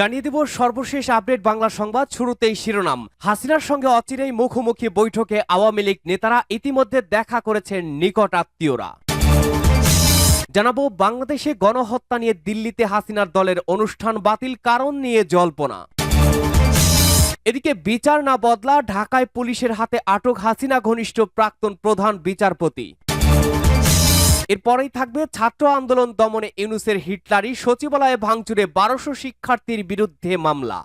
জানিয়ে দেব সর্বশেষ আপডেট বাংলা সংবাদ শুরুতেই শিরোনাম। হাসিনার সঙ্গে অচিরেই মুখোমুখি বৈঠকে আওয়ামী লীগ নেতারা ইতিমধ্যে দেখা করেছেন নিকট আত্মীয়রা। জানাব, বাংলাদেশে গণহত্যা নিয়ে দিল্লিতে হাসিনার দলের অনুষ্ঠান বাতিল, কারণ নিয়ে জল্পনা। এদিকে বিচার না বদলা, ঢাকায় পুলিশের হাতে আটক হাসিনা ঘনিষ্ঠ প্রাক্তন প্রধান বিচারপতি। এরপরেই থাকবে ছাত্র আন্দোলন দমনে ইউনুসের হিটলারি সচিবালয়ে ভাঙচুরে বারোশো শিক্ষার্থীর বিরুদ্ধে মামলা।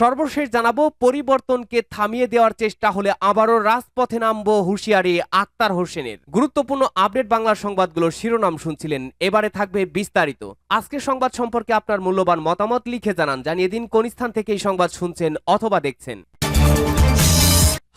সর্বশেষ জানাব, পরিবর্তনকে থামিয়ে দেওয়ার চেষ্টা হলে আবারও রাজপথে নামবো হুঁশিয়ারি আক্তার হোসেনের। গুরুত্বপূর্ণ আপডেট বাংলা সংবাদগুলোর শিরোনাম শুনছিলেন। এবারে থাকবে বিস্তারিত। আজকে সংবাদ সম্পর্কে আপনার মূল্যবান মতামত লিখে জানান। জানিয়ে দিন কোন স্থান থেকে এই সংবাদ শুনছেন অথবা দেখছেন।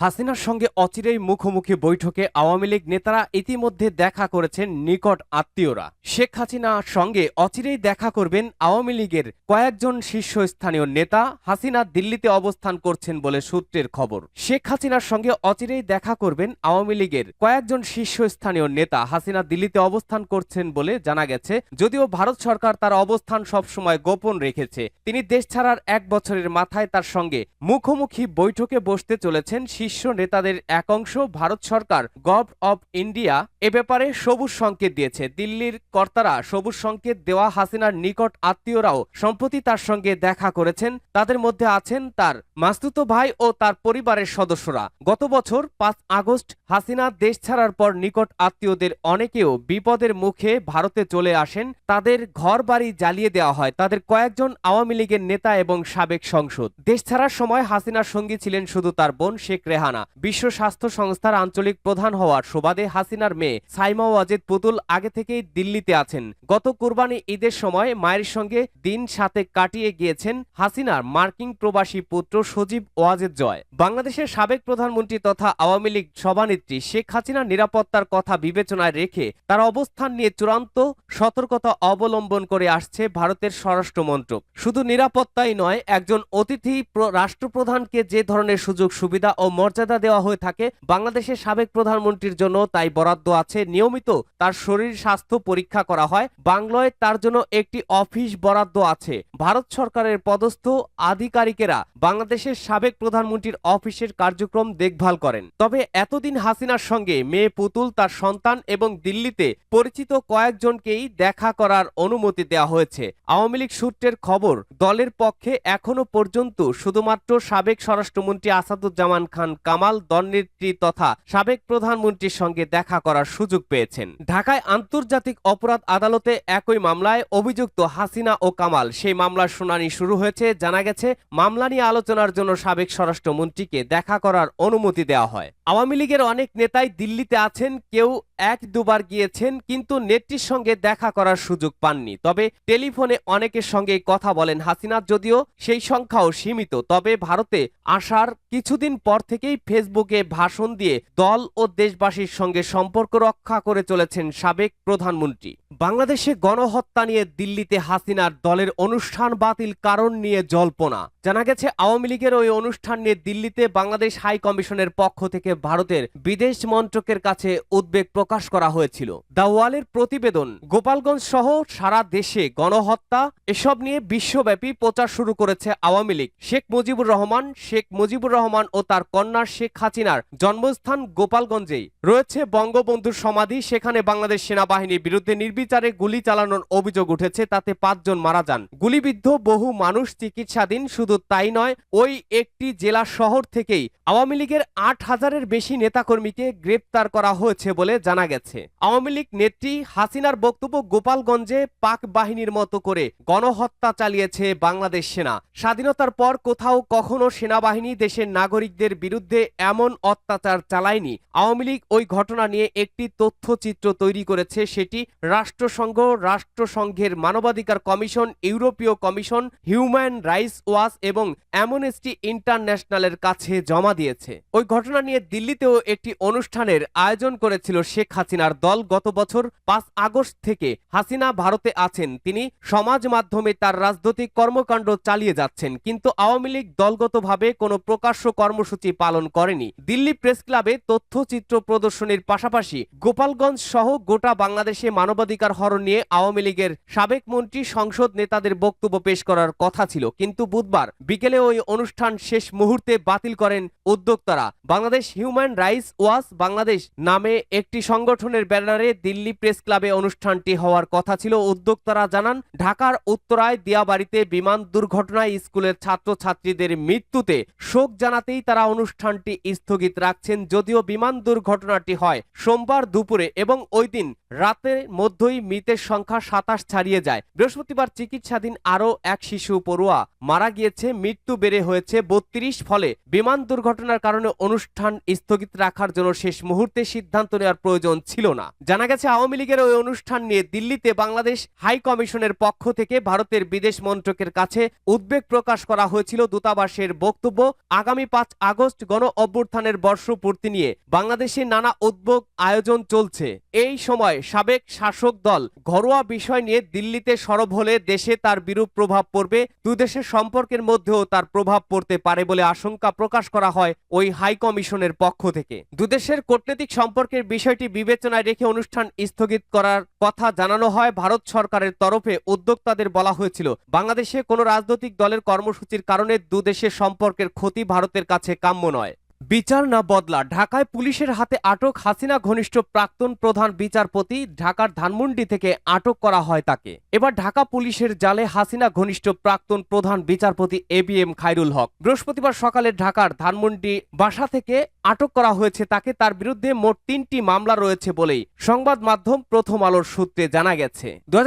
হাসিনার সঙ্গে অচিরেই মুখোমুখি বৈঠকে আওয়ামী লীগ নেতারা ইতিমধ্যে দেখা করেছেন নিকট আত্মীয়রা। শেখ হাসিনার সঙ্গে অচিরেই দেখা করবেন আওয়ামী লীগের কয়েকজন শীর্ষস্থানীয় নেতা। হাসিনা দিল্লিতে অবস্থান করছেন বলে সূত্রের খবর। শেখ হাসিনার সঙ্গে অচিরেই দেখা করবেন আওয়ামী লীগের কয়েকজন শীর্ষস্থানীয় নেতা। হাসিনা দিল্লিতে অবস্থান করছেন বলে জানা গেছে, যদিও ভারত সরকার তার অবস্থান সবসময় গোপন রেখেছে। তিনি দেশ ছাড়ার এক বছরের মাথায় তার সঙ্গে মুখোমুখি বৈঠকে বসতে চলেছেন শীর্ষ নেতাদের এক অংশ ভারত সরকার, গভ অব ইন্ডিয়া, এ ব্যাপারে সবুজ সংকেত দিয়েছে। দিল্লির কর্তারা সবুজ সংকেত দেওয়া হাসিনার নিকট আত্মীয়রাও সম্প্রতি তার সঙ্গে দেখা করেছেন। তাদের মধ্যে আছেন তার মাস্তুতো ভাই ও তার পরিবারের সদস্যরা। গত বছর পাঁচ আগস্ট হাসিনা দেশ ছাড়ার পর নিকট আত্মীয়দের অনেকেও বিপদের মুখে ভারতে চলে আসেন। তাদের ঘর বাড়ি জ্বালিয়ে দেওয়া হয়। তাদের কয়েকজন আওয়ামী লীগের নেতা এবং সাবেক সংসদ। দেশ ছাড়ার সময় হাসিনার সঙ্গী ছিলেন শুধু তার বোন শেখ রেহানা। বিশ্ব স্বাস্থ্য সংস্থার আঞ্চলিক প্রধান হওয়ার সুবাদে হাসিনার মেয়ে সাইমা ওয়াজেদ পুতুল আগে থেকেই দিল্লিতে আছেন। গত কুরবানি ঈদের সময় মায়ের সঙ্গে দিন সাথে কাটিয়ে গিয়েছেন হাসিনার মার্কিন প্রবাসী পুত্র সজীব ওয়াজেদ জয়। বাংলাদেশের সাবেক প্রধানমন্ত্রী তথা আওয়ামী লীগ সভানেত্রী শেখ হাসিনার নিরাপত্তার কথা বিবেচনায় রেখে তার অবস্থান নিয়ে চূড়ান্ত সতর্কতা অবলম্বন করে আসছে ভারতের স্বরাষ্ট্র মন্ত্রক শুধু নিরাপত্তাই নয়, একজন অতিথি রাষ্ট্রপ্রধানকে যে ধরনের সুযোগ সুবিধা ও মর্যাদা দেওয়া হয়ে থাকে। বাংলাদেশের সাবেক প্রধানমন্ত্রীর জন্য তাই বরাদ্দ আছে। নিয়মিত তার শরীর স্বাস্থ্য পরীক্ষা করা হয়। বাংলায় তার জন্য একটি অফিস বরাদ্দ আছে। ভারত সরকারের পদস্থ আধিকারিকেরা বাংলাদেশের সাবেক প্রধানমন্ত্রীর অফিসের কার্যক্রম দেখভাল করেন। তবে এতদিন হাসিনার সঙ্গে মেয়ে পুতুল, তার সন্তান এবং দিল্লিতে পরিচিত কয়েকজনকেই দেখা করার অনুমতি দেওয়া হয়েছে। আওয়ামী লীগ সূত্রের খবর, দলের পক্ষে এখনও পর্যন্ত শুধুমাত্র সাবেক স্বরাষ্ট্রমন্ত্রী আসাদুজ্জামান খান কামাল দলনেত্রী তথা সাবেক প্রধানমন্ত্রীর সঙ্গে দেখা করার সুযোগ পেয়েছেন। ঢাকায় আন্তর্জাতিক অপরাধ আদালতে একই মামলায় অভিযুক্ত হাসিনা ও কামাল। সেই মামলার শুনানি শুরু হয়েছে, জানা গেছে, মামলা নিয়ে আলোচনার জন্য সাবেক স্বরাষ্ট্রমন্ত্রীকে দেখা করার অনুমতি দেওয়া হয়। আওয়ামী লীগের অনেক নেতাই দিল্লিতে আছেন, কেউ এক দুবার গিয়েছেন, কিন্তু নেত্রীর সঙ্গে দেখা করার সুযোগ পাননি। তবে টেলিফোনে অনেকের সঙ্গে কথা বলেন হাসিনা, যদিও সেই সংখ্যাও সীমিত। তবে ভারতে আসার কিছুদিন পর থেকেই ফেসবুকে ভাষণ দিয়ে দল ও দেশবাসীর সঙ্গে সম্পর্ক রক্ষা করে চলেছেন সাবেক প্রধানমন্ত্রী। বাংলাদেশে গণহত্যা নিয়ে দিল্লিতে হাসিনার দলের অনুষ্ঠান বাতিল, কারণ নিয়ে জল্পনা। জানা গেছে, আওয়ামী লীগের ওই অনুষ্ঠান নিয়ে দিল্লিতে বাংলাদেশ হাই কমিশনের পক্ষ থেকে ভারতের বিদেশ মন্ত্রকের কাছে উদ্বেগ প্রকাশ করা হয়েছিল। দ্য ওয়ালের প্রতিবেদন, গোপালগঞ্জ সহ সারা দেশে গণহত্যা, এসব নিয়ে বিশ্বব্যাপী প্রচার শুরু করেছে আওয়ামী লীগ। শেখ মুজিবুর রহমান, শেখ মুজিবুর রহমান ও তার কন্যা শেখ হাসিনার জন্মস্থান গোপালগঞ্জেই। রয়েছে বঙ্গবন্ধুর সমাধি, সেখানে বাংলাদেশ সেনাবাহিনীর বিরুদ্ধে নির্বিচারে গুলি চালানোর অভিযোগ উঠেছে, তাতে পাঁচজন মারা যান। গুলিবিদ্ধ বহু মানুষ চিকিৎসাধীন, শুধু তাই নয়, ওই একটি জেলা শহর থেকেই আওয়ামী লীগের আট হাজারের বেশি নেতাকর্মীকে গ্রেপ্তার করা হয়েছে বলে জানা গেছে। আওয়ামী লীগ নেত্রী হাসিনার বক্তব্য গোপালগঞ্জে পাক বাহিনীর মতো করে গণহত্যা চালিয়েছে বাংলাদেশ সেনা। স্বাধীনতার পর কোথাও কখনো সেনাবাহিনী দেশের নাগরিকদের বিরুদ্ধে এমন অত্যাচার চালায়নি। আওয়ামী লীগ ওই ঘটনা নিয়ে একটি তথ্যচিত্র তৈরি করেছে, সেটি রাষ্ট্রসংঘ, রাষ্ট্রসংঘের মানবাধিকার কমিশন, ইউরোপীয় কমিশন, হিউম্যান রাইটস ওয়াচ এবং অ্যামনেস্টি ইন্টারন্যাশনালের কাছে জমা দিয়েছে। ওই ঘটনা নিয়ে দিল্লিতেও একটি অনুষ্ঠানের আয়োজন করেছিল শেখ হাসিনার দল গত বছর পাঁচ আগস্ট থেকে। হাসিনা ভারতে আছেন, তিনি সমাজ মাধ্যমে তার রাজনৈতিক কর্মকাণ্ড চালিয়ে যাচ্ছেন, কিন্তু আওয়ামী লীগ দলগতভাবে কোনো প্রকাশ্য কর্মসূচি পালন করেনি। দিল্লি প্রেস ক্লাবে তথ্যচিত্র প্রদর্শনীর পাশাপাশি গোপালগঞ্জ সহ গোটা বাংলাদেশে মানবাধিকার হরণ নিয়ে আওয়ামী লীগের সাবেক মন্ত্রী, সংসদ নেতাদের বক্তব্য পেশ করার কথা ছিল। কিন্তু বুধবার বিকেলে ওই অনুষ্ঠান শেষ মুহূর্তে বাতিল করেন উদ্যোক্তারা। Bangladesh Human Rights Watch Bangladesh নামে একটি সংগঠনের ব্যানারে দিল্লি প্রেস ক্লাবে অনুষ্ঠানটি হওয়ার কথা ছিল। উদ্যোক্তারা জানান, ঢাকার উত্তরায় দিয়াবাড়িতে বিমান দুর্ঘটনায় স্কুলের ছাত্রছাত্রীদের মৃত্যুতে শোক জানাতেই তারা অনুষ্ঠানটি স্থগিত রাখছেন। যদিও বিমান দুর্ঘটনাটি হয় সোমবার দুপুরে এবং ওই দিন রাতের মধ্যেই মৃতের সংখ্যা সাতাশ ছাড়িয়ে যায়। বৃহস্পতিবার চিকিৎসাধীন আরও এক শিশু পড়ুয়া মারা গিয়েছে। মৃত্যু বেড়ে হয়েছে বত্রিশ ফলে। বিমান দুর্ঘটনার কারণে অনুষ্ঠান স্থগিত রাখার জন্য শেষ মুহূর্তে সিদ্ধান্ত নেওয়ার প্রয়োজন ছিল না। জানা গেছে, আওয়ামী লীগের ওই অনুষ্ঠান নিয়ে দিল্লিতে বাংলাদেশ হাই কমিশনের পক্ষ থেকে ভারতের বিদেশ মন্ত্রকের কাছে উদ্বেগ প্রকাশ করা হয়েছিল। দূতাবাসের বক্তব্য, আগামী পাঁচ আগস্ট গণ অভ্যুত্থানের বর্ষপূর্তি নিয়ে বাংলাদেশে নানা উদ্যোগ আয়োজন চলছে। এই সময় সাবেক শাসক দল ঘরোয়া বিষয় নিয়ে দিল্লিতে সরব হলে দেশে তার বিরূপ প্রভাব পড়বে। দুই দেশের সম্পর্কের মধ্যেও তার প্রভাব পড়তে পারে বলে আশঙ্কা প্রকাশ করা হয় ওই হাই কমিশনের পক্ষ থেকে। দুদেশের কূটনৈতিক সম্পর্কের বিষয়টি বিবেচনায় রেখে অনুষ্ঠান স্থগিত করার কথা জানানো হয়। ভারত সরকারের তরফে উদ্যোক্তাদের বলা হয়েছিল, বাংলাদেশে কোনো রাজনৈতিক দলের কর্মসূচির কারণে দুদেশের সম্পর্কের ক্ষতি ভারতের কাছে কাম্য নয়। বিচার না বদলা, ঢাকায় পুলিশের হাতে আটক হাসিনা ঘনিষ্ঠ প্রাক্তন প্রধান বিচারপতি ঢাকার ধানমন্ডি থেকে আটক করা হয় তাকে। এবার ঢাকা পুলিশের জালে হাসিনা ঘনিষ্ঠ প্রাক্তন প্রধান বিচারপতি A B M Khairul Haque. বৃহস্পতিবার সকালে ঢাকার ধানমন্ডি বাসা থেকে আটক করা হয়েছে তাকে তার বিরুদ্ধে মোট তিনটি মামলা রয়েছে বলেই সংবাদ মাধ্যম প্রথম আলোর সূত্রে জানা গেছে। দু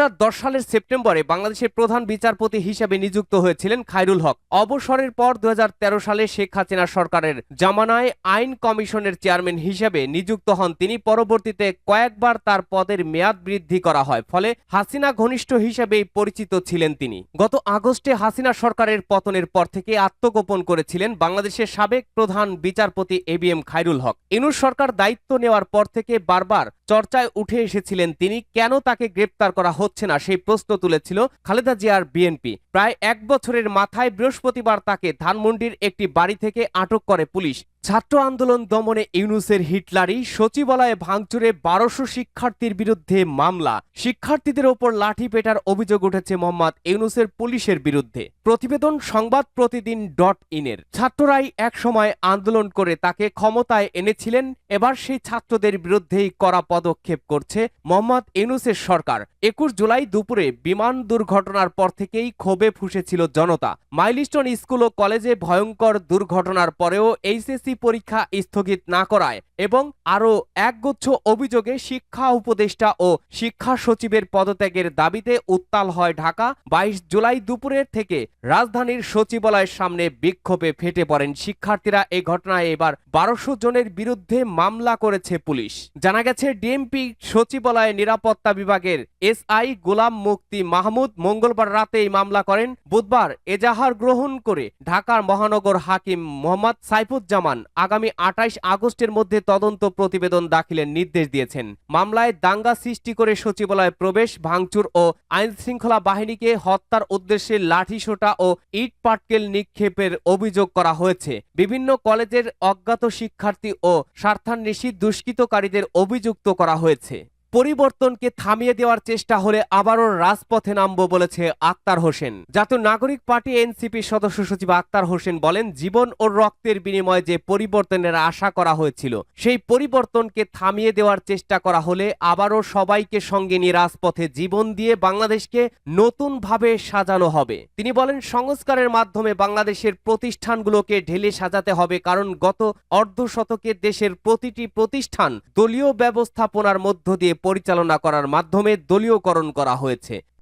সালের সেপ্টেম্বরে বাংলাদেশের প্রধান বিচারপতি হিসেবে নিযুক্ত হয়েছিলেন খায়রুল হক। অবসরের পর দু সালে শেখ হাসিনা সরকারের জামানায় আইন কমিশনের চেয়ারম্যান হিসেবে নিযুক্ত হন। তিনি পরবর্তীতে কয়েকবার তার পদের মেয়াদ বৃদ্ধি করা হয়, ফলে হাসিনা ঘনিষ্ঠ হিসেবেই পরিচিত ছিলেন তিনি। গত আগস্টে হাসিনা সরকারের পতনের পর থেকে আত্মগোপন করেছিলেন বাংলাদেশের সাবেক প্রধান বিচারপতি A B M Khairul Haque. ইনুর সরকার দায়িত্ব নেওয়ার পর থেকে বারবার চর্চায় উঠে এসেছিলেন তিনি, কেন তাকে গ্রেপ্তার করা হচ্ছে না সেই প্রশ্ন তুলেছিল খালেদা জিয়ার বিএনপি। প্রায় এক বছরের মাথায় বৃহস্পতিবার তাকে ধানমন্ডির একটি বাড়ি থেকে আটক করে পুলিশ। ছাত্র আন্দোলন দমনে ইউনুসের হিটলারি সচিবালয়ে ভাঙচুরে বারোশো শিক্ষার্থীর বিরুদ্ধে মামলা। শিক্ষার্থীদের ওপর লাঠি পেটার অভিযোগ উঠেছে মোহাম্মদ ইউনুসের পুলিশের বিরুদ্ধে। প্রতিবেদন সংবাদ প্রতিদিন ডট ইনের। ছাত্ররাই এক সময় আন্দোলন করে তাকে ক্ষমতায় এনেছিলেন, এবার সেই ছাত্রদের বিরুদ্ধেই কড়া পদক্ষেপ করছে মোহাম্মদ ইউনুসের সরকার। একুশ জুলাই দুপুরে বিমান দুর্ঘটনার পর থেকেই ক্ষোভে ফুসেছিল জনতা। মাইলস্টোন স্কুল ও কলেজে ভয়ঙ্কর দুর্ঘটনার পরেও এইচএসসি পরীক্ষা স্থগিত না করায়। এবং আরও একগুচ্ছ অভিযোগে শিক্ষা উপদেষ্টা ও শিক্ষা সচিবের পদত্যাগের দাবিতে উত্তাল হয় ঢাকা। বাইশ জুলাই দুপুরের থেকে রাজধানীর সচিবালয়ের সামনে বিক্ষোভে ফেটে পড়েন শিক্ষার্থীরা। এই ঘটনায় এবার বারোশো জনের বিরুদ্ধে মামলা করেছে পুলিশ। জানা গেছে, ডিএমপি সচিবালয়ে নিরাপত্তা বিভাগের এসআই গোলাম মুক্তি মাহমুদ মঙ্গলবার রাতে এই মামলা করেন। বুধবার এজাহার গ্রহণ করে ঢাকার মহানগর হাকিম মোহাম্মদ সাইফুজ্জামান আগামী আটাইশ আগস্টের মধ্যে তদন্ত প্রতিবেদন দাখিলের নির্দেশ দিয়েছেন। মামলায় দাঙ্গা সৃষ্টি করে সচিবালয়ে প্রবেশ, ভাঙচুর ও আইন শৃঙ্খলা বাহিনীকে হত্যার উদ্দেশ্যে লাঠিসোটা ও ইট পাটকেল নিক্ষেপের অভিযোগ করা হয়েছে। বিভিন্ন কলেজের অজ্ঞাত শিক্ষার্থী ও স্বার্থান্বেষী দুষ্কৃতকারীদের অভিযুক্ত করা হয়েছে। পরিবর্তনকে থামিয়ে দেওয়ার চেষ্টা হলে আবারও রাজপথে নামব বলেছে আক্তার হোসেন। জাতীয় নাগরিক পার্টি এনসিপি সদস্য সচিব আক্তার হোসেন বলেন, জীবন ও রক্তের বিনিময়ে যে পরিবর্তনের আশা করা হয়েছিল, সেই পরিবর্তনকে থামিয়ে দেওয়ার চেষ্টা করা হলে আবারও সবাইকে সঙ্গে নিয়ে রাজপথে জীবন দিয়ে বাংলাদেশকে নতুনভাবে সাজানো হবে। তিনি বলেন, সংস্কারের মাধ্যমে বাংলাদেশের প্রতিষ্ঠানগুলোকে ঢেলে সাজাতে হবে কারণ গত অর্ধ শতকে দেশের প্রতিটি প্রতিষ্ঠান দলীয় ব্যবস্থাপনার মধ্য দিয়ে পরিচালনা করার মাধ্যমে দলীয়করণ করা হয়েছে।